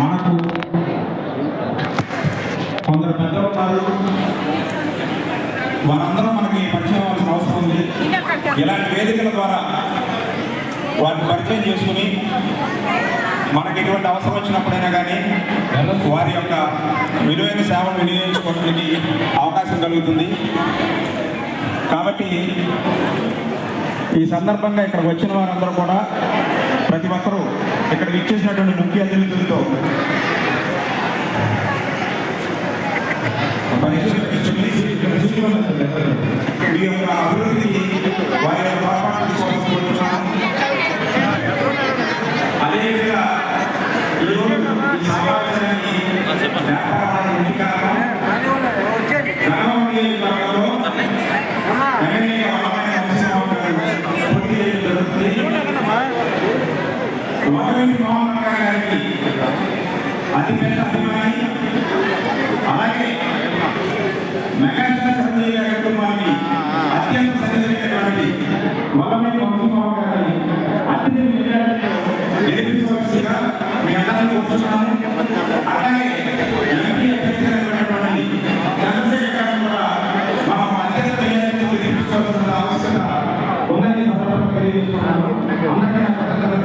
మనకు కొందరు పెద్దలు ఉన్నారు. వారందరూ మనకి పరిచయం అవ్వాల్సిన అవసరం ఉంది. ఇలాంటి వేదికల ద్వారా వారిని పరిచయం చేసుకుని మనకి ఎటువంటి అవసరం వచ్చినప్పుడైనా కానీ వారి యొక్క విలువైన సేవలు వినియోగించుకోవడానికి అవకాశం కలుగుతుంది. కాబట్టి ఈ సందర్భంగా ఇక్కడికి వచ్చిన వారందరూ కూడా ప్రతి ఒక్కరూ ఇక్కడ ఇచ్చేసినటువంటి ముఖ్య అతిథులతో. మీ యొక్క అభివృద్ధికి వారి యొక్క పొరపాటు అదేవిధంగా ఈరోజు ఈ సమావేశానికి వల్లభనేని మోహన్ గారికి అతిపెద్ద అభిమాని అలాగే మెగాస్టార్ సంజయ్ గారి కుటుంబాన్ని అత్యంత సన్నిహితమైనటువంటి వల్లభనేని మోహన్ గారిని అత్యంత గెలిపించవలసిందిగా మీ అందరినీ కోరుతున్నాను. అలాగే ఎంపీ అభ్యర్థులైనటువంటి చంద్రశేఖర్ గారిని కూడా మనం అత్యంత గెలిపించవలసిన ఆవశ్యకత ఉందని సందర్భంగా అందరికీ